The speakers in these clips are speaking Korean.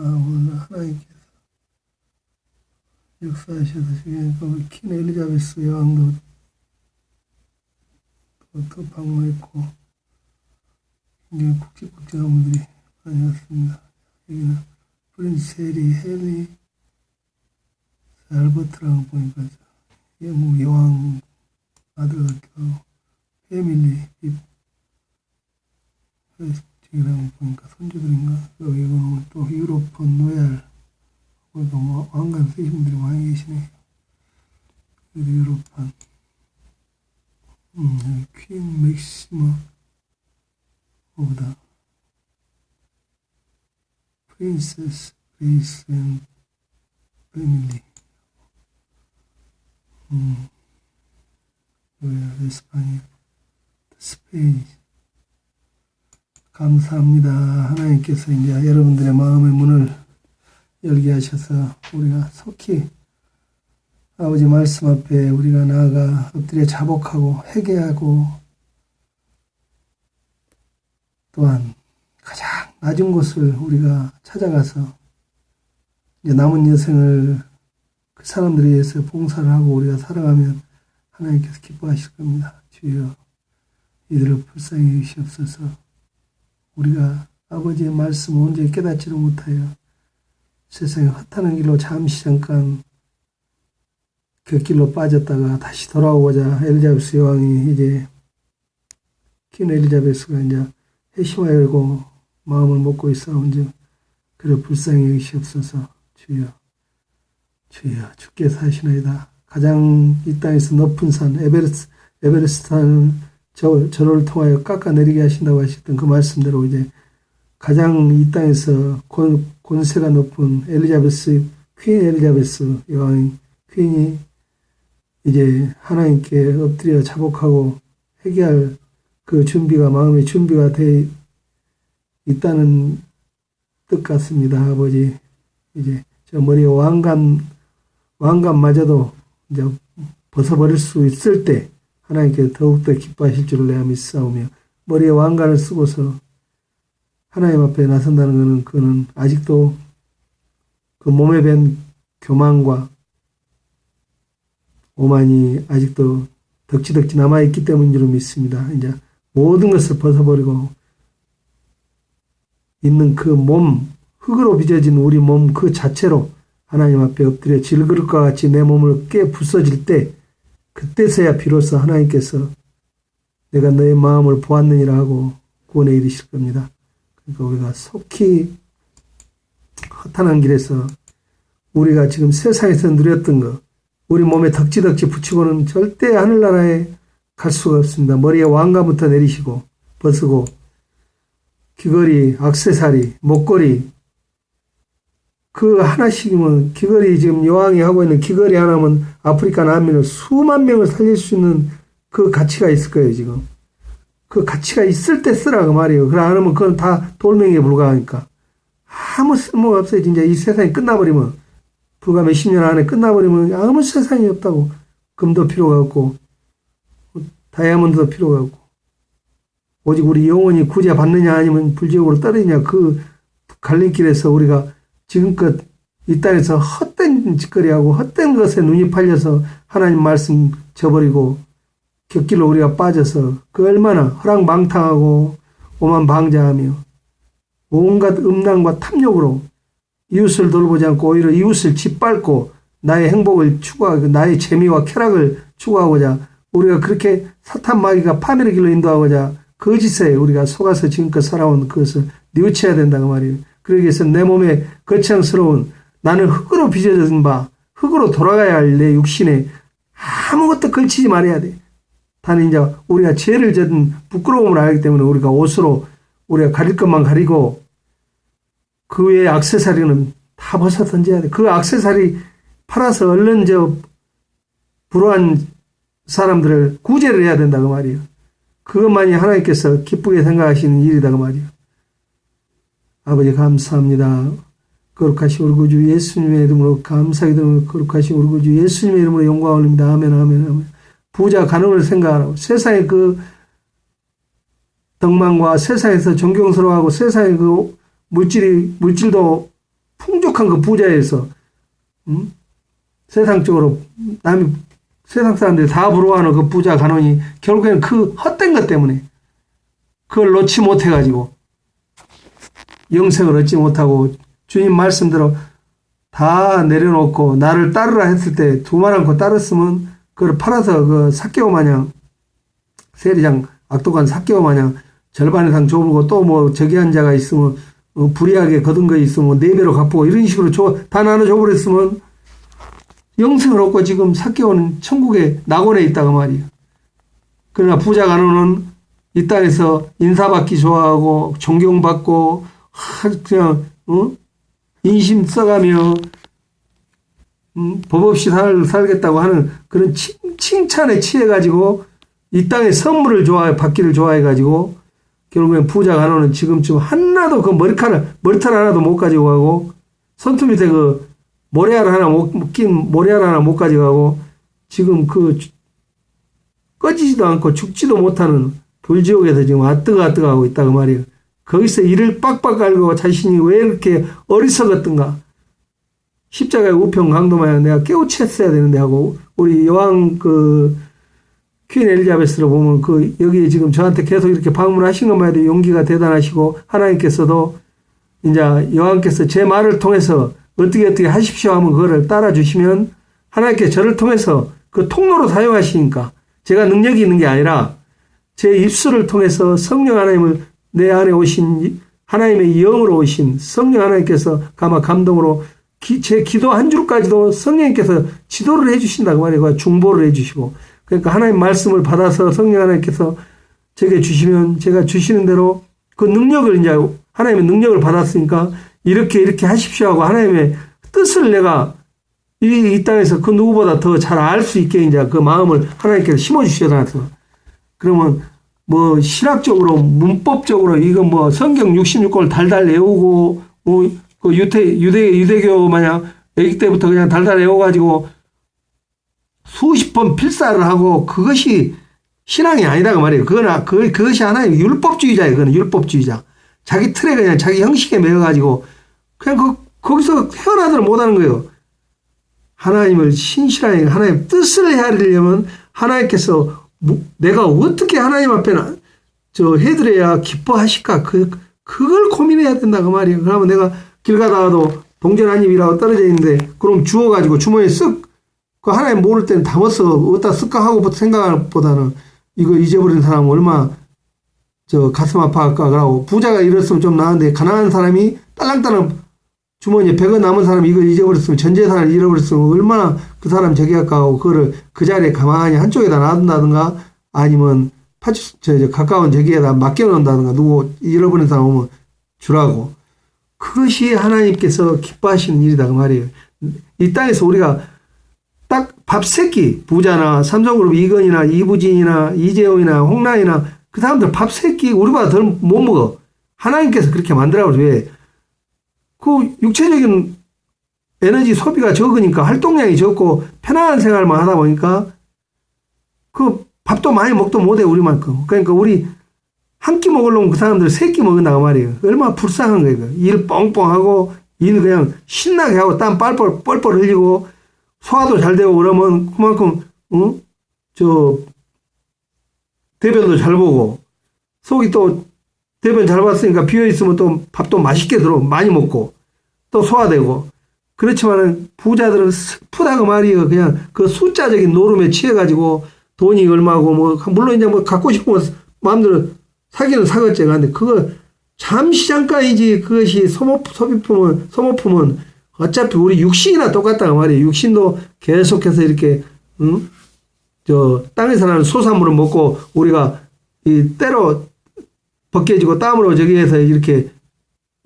오늘 하나님께서 역사하셔서 지금 그퀸 엘리자베스 여왕도 또, 또 방문했고 굉장히 국제국제가분들이 많이 왔습니다. 여기는 프린스 해리 헨리 알버트라고 보니까 뭐 여왕 아들 같기도 하고 패밀리 입 지라고 보니까 손주들인가? 여기 보면 또 유로폰 노얄 그러니까 뭐 왕관 쓰신 분들이 많이 계시네. 여기 유로판. 음, 퀸 맥시머 오브다 프린세스 그레이스 앤 패밀리. 음, 뭐야, 에스파냐, 스페인. 감사합니다. 하나님께서 이제 여러분들의 마음의 문을 열게 하셔서 우리가 속히 아버지 말씀 앞에 우리가 나아가 엎드려 자복하고 회개하고 또한 가장 낮은 곳을 우리가 찾아가서 이제 남은 여생을 그 사람들에 의해서 봉사를 하고 우리가 살아가면 하나님께서 기뻐하실 겁니다. 주여 이들을 불쌍히 여기시옵소서 우리가 아버지의 말씀을 온전히 깨닫지를 못하여 세상에 허탄한 길로 잠시 잠깐 그 길로 빠졌다가 다시 돌아오고자 엘리자베스 여왕이 이제 퀸 엘리자베스가 이제 회심하여 열고 마음을 먹고 있사온즉 그를 불쌍히 여기시옵소서. 주여 주여 주께 사시나이다. 가장 이 땅에서 높은 산 에베레스트 에베레스트산을 저 저를 통하여 깎아내리게 하신다고 하셨던 그 말씀대로 이제 가장 이 땅에서 권, 권세가 높은 엘리자베스 퀸 엘리자베스 여왕 퀸이 이제 하나님께 엎드려 자복하고 회개할 그 준비가 마음의 준비가 돼 있다는 뜻 같습니다. 아버지. 이제 저 머리에 왕관 왕관마저도 이제 벗어버릴 수 있을 때 하나님께 더욱더 기뻐하실 줄을 내가 믿사오며 머리에 왕관을 쓰고서 하나님 앞에 나선다는 것은 그는 아직도 그 몸에 밴 교만과 오만이 아직도 덕지덕지 남아있기 때문인 줄 믿습니다. 이제 모든 것을 벗어버리고 있는 그 몸, 흙으로 빚어진 우리 몸 그 자체로 하나님 앞에 엎드려 질그릇과 같이 내 몸을 깨 부서질 때 그때서야 비로소 하나님께서 내가 너의 마음을 보았느니라 하고 구원에 이르실 겁니다. 그러니까 우리가 속히 허탄한 길에서 우리가 지금 세상에서 누렸던 것, 우리 몸에 덕지덕지 붙이고는 절대 하늘나라에 갈 수가 없습니다. 머리에 왕관부터 내리시고 벗고 귀걸이, 악세사리, 목걸이 그 하나씩이면 귀걸이 지금 여왕이 하고 있는 귀걸이 하나면 아프리카 난민을 수만 명을 살릴 수 있는 그 가치가 있을 거예요 지금. 그 가치가 있을 때 쓰라 그 말이에요. 그래 안 하면 그건 다 돌멩이에 불과하니까. 아무 쓸모가 없어요 진짜. 이 세상이 끝나버리면. 불과 몇십 년 안에 끝나버리면 아무 세상이 없다고. 금도 필요가 없고 다이아몬드도 필요가 없고. 오직 우리 영혼이 구제 받느냐 아니면 불지옥으로 떨어지냐 그 갈림길에서 우리가 지금껏 이 땅에서 헛된 짓거리하고 헛된 것에 눈이 팔려서 하나님 말씀 저버리고 곁길로 우리가 빠져서 그 얼마나 허랑망탕하고 오만방자하며 온갖 음란과 탐욕으로 이웃을 돌보지 않고 오히려 이웃을 짓밟고 나의 행복을 추구하고 나의 재미와 쾌락을 추구하고자 우리가 그렇게 사탄 마귀가 파멸의 길로 인도하고자 거짓에 우리가 속아서 지금껏 살아온 그것을 뉘우쳐야 된다고 말이에요. 그러기 위해서 내 몸에 거창스러운 나는 흙으로 빚어진 바 흙으로 돌아가야 할 내 육신에 아무것도 걸치지 말아야 돼. 다는 이제 우리가 죄를 졌든 부끄러움을 알기 때문에 우리가 옷으로 우리가 가릴 것만 가리고 그 외에 악세사리는 다 벗어 던져야 돼. 그 악세사리 팔아서 얼른 저 불우한 사람들을 구제를 해야 된다 그 말이에요. 그것만이 하나님께서 기쁘게 생각하시는 일이다 그 말이에요. 아버지 감사합니다. 거룩하신 우리 구주 예수님의 이름으로 감사하게 되는 거룩하신 우리 구주 예수님의 이름으로 영광 올립니다. 아멘 아멘 아멘. 부자 가능을 생각하라고 세상의 그 덕망과 세상에서 존경스러워하고 세상의 그 물질이 물질도 쾌락한 그 부자에서 음? 세상적으로 남이 세상 사람들이 다 부러워하는 그 부자 간원이 결국에는 그 헛된 것 때문에 그걸 놓지 못해가지고 영생을 얻지 못하고 주님 말씀대로 다 내려놓고 나를 따르라 했을 때 두말 않고 따랐으면 그걸 팔아서 그 사개오 마냥 세리장 악독한 사개오 마냥 절반 이상 줘불고 또 뭐 저기 한 자가 있으면 어, 불이하게 거둔 거 있으면 네 배로 갚고 이런 식으로 줘, 다 나눠 줘버렸으면 영생을 얻고 지금 사개오는 천국의 낙원에 있다고 말이에요. 그러나 부자 간호는 이 땅에서 인사받기 좋아하고 존경받고 하, 그냥 어? 인심 써가며 음, 법 없이 살, 살겠다고 하는 그런 칭, 칭찬에 취해가지고 이 땅에 선물을 좋아해 받기를 좋아해가지고 결국엔 부자 간호는 지금쯤 하나도 그 머리카락 머리털 하나도 못 가지고 가고 손톱 밑에 그 모래알 하나 못 낀 모래알 하나 못 가져가고 지금 그 주- 꺼지지도 않고 죽지도 못하는 불지옥에서 지금 아뜨가 아뜨가 하고 있다고 말이에요. 거기서 이를 빡빡 갈고 자신이 왜 이렇게 어리석었던가. 십자가의 우편 강도마야 내가 깨우쳤어야 되는데 하고 우리 여왕 그 퀸 엘리자베스를 보면 그 여기 지금 저한테 계속 이렇게 방문하신 것만 해도 용기가 대단하시고 하나님께서도 이제 여왕께서 제 말을 통해서 어떻게 어떻게 하십시오 하면 그거를 따라 주시면 하나님께 저를 통해서 그 통로로 사용하시니까 제가 능력이 있는 게 아니라 제 입술을 통해서 성령 하나님을 내 안에 오신 하나님의 영으로 오신 성령 하나님께서 가마 감동으로 기- 제 기도 한 줄까지도 성령님께서 지도를 해주신다고 말이에요. 중보를 해주시고 그러니까 하나님 말씀을 받아서 성령 하나님께서 제게 주시면 제가 주시는 대로 그 능력을 이제 하나님의 능력을 받았으니까 이렇게 이렇게 하십시오 하고 하나님의 뜻을 내가 이, 이 땅에서 그 누구보다 더 잘 알 수 있게 이제 그 마음을 하나님께서 심어주셔서 그러면 뭐 신학적으로 문법적으로 이건 뭐 성경 66권을 달달 외우고 뭐 그 유태 유대 유대교 마냥 아기 때부터 그냥 달달 외워가지고 수십 번 필사를 하고 그것이 신앙이 아니라고 그 말이에요. 그거나 그 그것이 하나의 율법주의자예요. 그거는 율법주의자. 자기 틀에 그냥 자기 형식에 매여가지고 그냥 그 거기서 헤어나들 못하는 거예요. 하나님을 신실하게 하나님 뜻을 헤아리려면 하나님께서 뭐- 내가 어떻게 하나님 앞에 나- 저 해드려야 기뻐하실까 그 그걸 고민해야 된다 그 말이에요. 그러면 내가 길 가다가도 동전 한 입이라고 떨어져 있는데 그럼 주워가지고 주머니에 쓱 그 하나님 모를 때는 담아서 어디다 쓸까 하고 생각하는 것보다는 이거 잊어버린 사람은 얼마 저 가슴 아파할까 그러고 부자가 이랬으면 좀 나은데 가난한 사람이 딸랑딸랑 주머니에 100원 남은 사람이 이걸 잊어버렸으면 전 재산을 잃어버렸으면 얼마나 그 사람 저기 할까하고 그거를 그 자리에 가만히 한쪽에다 놔둔다든가 아니면 파주 저, 저 가까운 저기에다 맡겨놓는다든가 누구 잃어버린 사람 오면 주라고 그것이 하나님께서 기뻐하시는 일이다 그 말이에요. 이 땅에서 우리가 딱 밥새끼 부자나 삼성그룹 이건이나 이부진이나 이재용이나 홍란이나 그 사람들 밥새끼 우리보다 덜 못 먹어. 하나님께서 그렇게 만들라고 왜? 그 육체적인 에너지 소비가 적으니까 활동량이 적고 편안한 생활만 하다 보니까 그 밥도 많이 먹도 못해 우리만큼. 그러니까 우리 한 끼 먹으려면 그 사람들 세 끼 먹는다고 말이에요. 얼마나 불쌍한 거예요. 일 뻥뻥하고 일 그냥 신나게 하고 땀 뻘뻘 뻘뻘 흘리고 소화도 잘 되고 그러면 그만큼 어? 저 대변도 잘 보고 속이 또 대변 잘 봤으니까 비어 있으면 또 밥도 맛있게 들어 많이 먹고 또 소화되고 그렇지만은 부자들은 슬프다고 말이에요. 그냥 그 숫자적인 노름에 취해가지고 돈이 얼마고 뭐 물론 이제 뭐 갖고 싶으면 마음대로 사기는 사겠지. 근데 그거 잠시 잠깐이지 그것이 소모 소비품은 소모품은 어차피 우리 육신이나 똑같다고 말이에요. 육신도 계속해서 이렇게 응? 저 땅에서 나는 소산물을 먹고 우리가 이 때로 벗겨지고 땀으로 저기해서 이렇게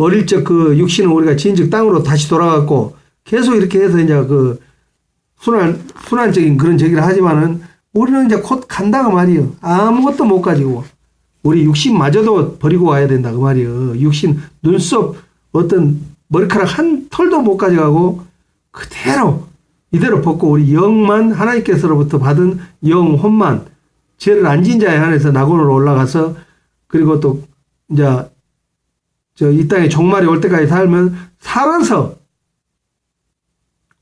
어릴 적 그 육신은 우리가 진즉 땅으로 다시 돌아갔고 계속 이렇게 해서 이제 그 순환 순환적인 그런 저기를 하지만은 우리는 이제 곧 간다고 말이에요. 아무것도 못 가지고 우리 육신마저도 버리고 와야 된다 그 말이에요. 육신 눈썹 어떤 머리카락 한 털도 못 가져가고 그대로 이대로 벗고 우리 영만 하나님께서로부터 받은 영 혼만 죄를 안진 자에 한해서 낙원으로 올라가서 그리고 또 이제 저 이 땅에 종말이 올 때까지 살면 살아서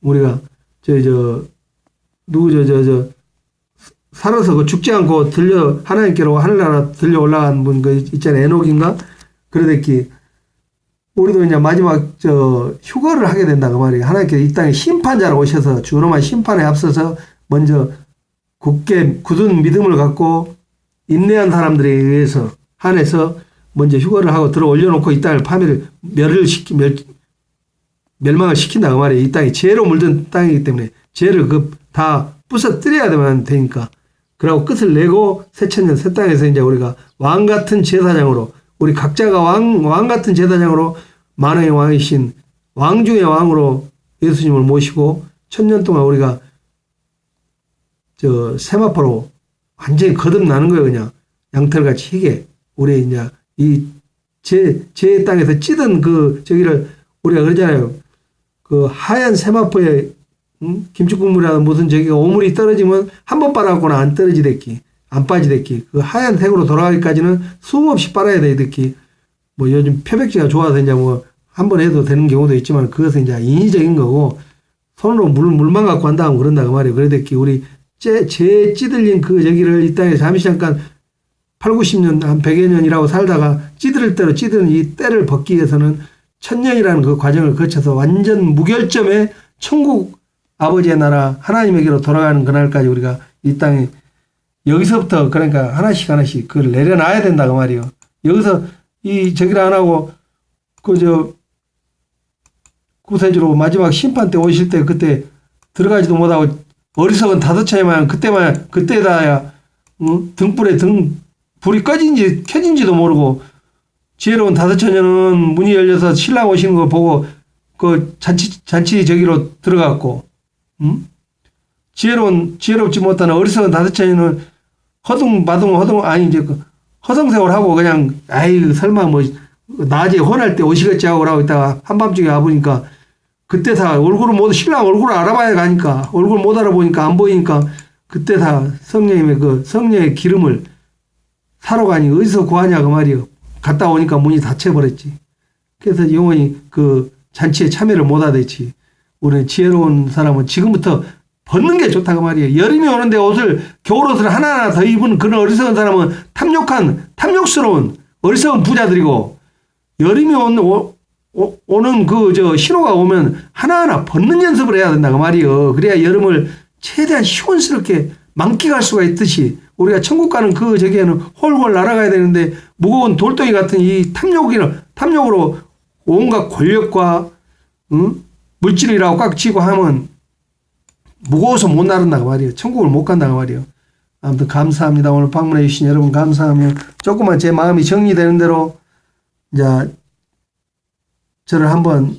우리가 저 저 누구 저 저 저 살아서 그 죽지 않고 들려 하나님께로 하늘나라 들려 올라간 분 그 있잖아요. 에녹인가? 그러댔기 우리도 이제 마지막 저 휴거를 하게 된다 그 말이에요. 하나님께 이 땅에 심판자로 오셔서 주노만 심판에 앞서서 먼저 굳게 굳은 믿음을 갖고 인내한 사람들에 의해서 한해서 먼저 휴거를 하고 들어 올려놓고 이 땅을 파멸을 멸을 시키 멸 멸망을 시킨다 그 말이에요. 이 땅이 죄로 물든 땅이기 때문에 죄를 그 다 부서뜨려야 되면 되니까. 그러고 끝을 내고 새천년 새 땅에서 이제 우리가 왕 같은 제사장으로 우리 각자가 왕, 왕 같은 제사장으로 만왕의 왕이신 왕 중의 왕으로 예수님을 모시고 천년 동안 우리가 저 세마포로 완전히 거듭나는 거예요, 그냥. 양털같이 희게. 우리 이제 이 제, 제 땅에서 찌든 그 저기를 우리가 그러잖아요. 그 하얀 세마포에 음? 김치국물이라든 무슨 저기가 오물이 떨어지면 한 번 빨아갖고는 안 떨어지댔기. 안 빠지댔기. 그 하얀 색으로 돌아가기까지는 수없이 빨아야 되댔기. 뭐 요즘 표백제가 좋아서 이제 뭐 한 번 해도 되는 경우도 있지만 그것은 이제 인위적인 거고 손으로 물, 물만 갖고 한다 하면 그런다 그 말이에요. 그래댔기 우리 제, 제 찌들린 그 저기를 이 땅에 잠시 잠깐 8, 90년, 한 100여 년이라고 살다가 찌들을 대로 찌드는 이 때를 벗기 위해서는 천년이라는 그 과정을 거쳐서 완전 무결점의 천국 아버지의 나라 하나님에게로 돌아가는 그날까지 우리가 이 땅에 여기서부터 그러니까 하나씩 하나씩 그걸 내려놔야 된다 그 말이요. 여기서 이 저기를 안 하고 그 저 구세주로 마지막 심판 때 오실 때 그때 들어가지도 못하고 어리석은 다섯 차이만 그때만 그때다야 응? 등불에 등 불이 꺼진지 켜진지도 모르고 지혜로운 다섯 처녀는 문이 열려서 신랑 오시는 거 보고 그 잔치 잔치 저기로 들어갔고 응? 지혜로운 지혜롭지 못한 어리석은 다섯 처녀는 허둥 마둥 허둥 아니 이제 그 허송세월 하고 그냥 아이 설마 뭐 낮에 혼할 때 오시겠지 하고 라고 있다가 한밤중에 와보니까 그때 다 얼굴을 못 신랑 얼굴을 알아봐야 가니까 얼굴 못 알아보니까 안 보이니까 그때 다 성령님의 그 성령의 기름을 사러 가니 어디서 구하냐 그 말이요. 갔다 오니까 문이 닫혀버렸지. 그래서 영원히 그 잔치에 참여를 못 하댔지. 우리 지혜로운 사람은 지금부터 벗는 게 좋다고 말이에요. 여름이 오는데 옷을 겨울옷을 하나하나 더 입은 그런 어리석은 사람은 탐욕한 탐욕스러운 어리석은 부자들이고 여름이 오는 오, 오, 오 는 그 저 신호가 오면 하나하나 벗는 연습을 해야 된다고 말이요. 그래야 여름을 최대한 시원스럽게 만끽할 수가 있듯이 우리가 천국 가는 그 저기에는 홀홀 날아가야 되는데 무거운 돌덩이 같은 이 탐욕이나 탐욕으로 온갖 권력과 응? 물질이라고 꽉 쥐고 하면 무거워서 못 나른다고 말이에요. 천국을 못 간다고 말이에요. 아무튼 감사합니다. 오늘 방문해 주신 여러분 감사하며 조금만 제 마음이 정리되는 대로 이제 저를 한번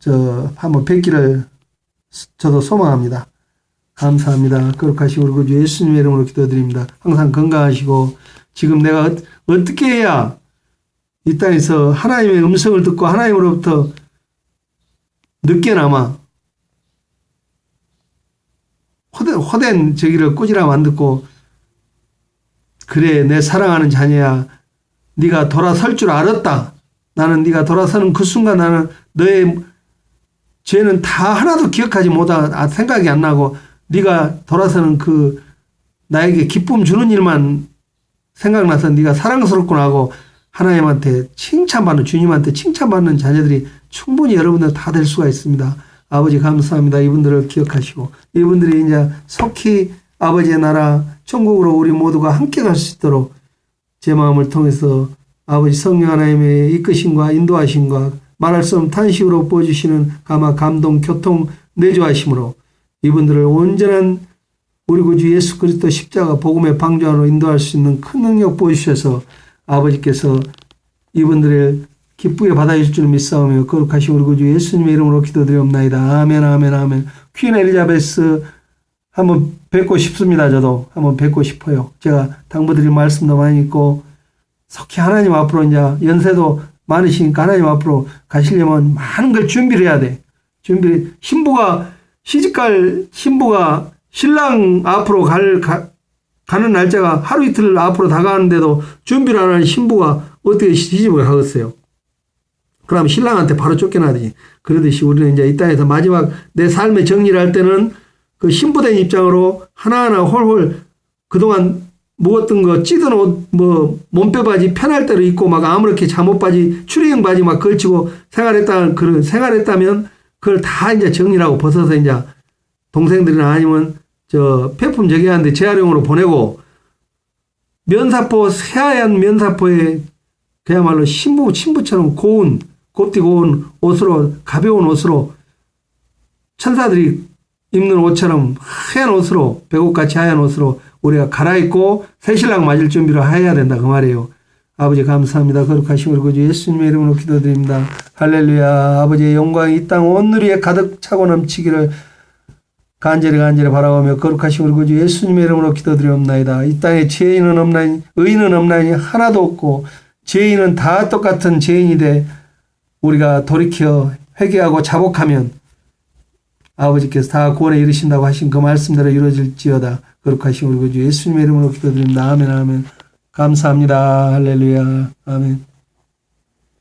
저 한번 뵙기를 저도 소망합니다. 감사합니다. 거룩하시고 우리 구주 예수님의 이름으로 기도드립니다. 항상 건강하시고 지금 내가 어, 어떻게 해야 이 땅에서 하나님의 음성을 듣고 하나님으로부터 늦게나마 호된, 호된 저기를 꾸지람 안 듣고 그래 내 사랑하는 자녀야 네가 돌아설 줄 알았다. 나는 네가 돌아서는 그 순간 나는 너의 죄는 다 하나도 기억하지 못하 아, 생각이 안 나고 네가 돌아서는 그 나에게 기쁨 주는 일만 생각나서 네가 사랑스럽구나 하고 하나님한테 칭찬받는 주님한테 칭찬받는 자녀들이 충분히 여러분들 다 될 수가 있습니다. 아버지 감사합니다. 이분들을 기억하시고 이분들이 이제 속히 아버지의 나라 천국으로 우리 모두가 함께 갈 수 있도록 제 마음을 통해서 아버지 성령 하나님의 이끄심과 인도하심과 말할 수 없는 탄식으로 보여주시는 가마 감동 교통 내조하심으로 이분들을 온전한 우리 구주 예수 그리스도 십자가 복음의 방주안으로 인도할 수 있는 큰 능력 보여주셔서 아버지께서 이분들을 기쁘게 받아주실 줄 믿사오며 거룩하신 우리 구주 예수님의 이름으로 기도드리옵나이다. 아멘 아멘 아멘 퀸 엘리자베스 한번 뵙고 싶습니다. 저도 한번 뵙고 싶어요. 제가 당부드릴 말씀도 많이 있고 석히 하나님 앞으로 이제 연세도 많으시니까 하나님 앞으로 가시려면 많은 걸 준비를 해야 돼. 준비 신부가 시집갈 신부가 신랑 앞으로 갈 가, 가는 날짜가 하루 이틀 앞으로 다가가는데도 준비를 안 하는 신부가 어떻게 시집을 가겠어요? 그럼 신랑한테 바로 쫓겨나지. 그러듯이 우리는 이제 이 땅에서 마지막 내 삶의 정리를 할 때는 그 신부된 입장으로 하나하나 홀홀 그동안 묵었던 거 찌든 옷, 뭐, 몸빼 바지 편할 대로 입고 막 아무렇게 잠옷 바지, 추리닝 바지 막 걸치고 생활했다, 그런, 생활했다면 그걸 다 이제 정리하고 벗어서 이제 동생들이나 아니면 저 폐품 저기하는데 재활용으로 보내고 면사포, 새하얀 면사포에 그야말로 신부, 신부처럼 고운, 곱디 고운 옷으로, 가벼운 옷으로 천사들이 입는 옷처럼 하얀 옷으로, 배옷같이 하얀 옷으로 우리가 갈아입고 새신랑 맞을 준비를 해야 된다. 그 말이에요. 아버지 감사합니다. 거룩하신 우리 구주 예수님의 이름으로 기도드립니다. 할렐루야. 아버지의 영광이 이 땅 온누리에 가득 차고 넘치기를 간절히 간절히 바라보며 거룩하신 우리 구주 예수님의 이름으로 기도드리옵나이다. 이 땅에 죄인은 없나니 의인은 없나니 하나도 없고 죄인은 다 똑같은 죄인이 돼 우리가 돌이켜 회개하고 자복하면 아버지께서 다 구원에 이르신다고 하신 그 말씀대로 이루어질지어다. 거룩하신 우리 구주 예수님의 이름으로 기도드립니다. 아멘 아멘. 감사합니다. 할렐루야. 아멘.